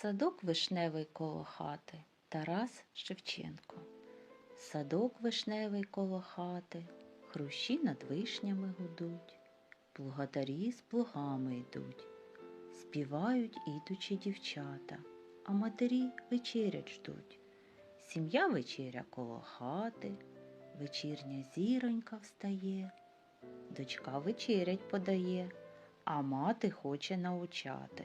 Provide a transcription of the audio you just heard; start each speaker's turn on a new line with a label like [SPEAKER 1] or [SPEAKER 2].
[SPEAKER 1] Садок вишневий коло хати Тарас Шевченко. Садок вишневий коло хати, хрущі над вишнями гудуть, плугатарі з плугами йдуть, співають ідучі дівчата, а матері вечерять ждуть. Сім'я вечеря коло хати, вечірня зіронька встає, дочка вечерять подає, а мати хоче научати,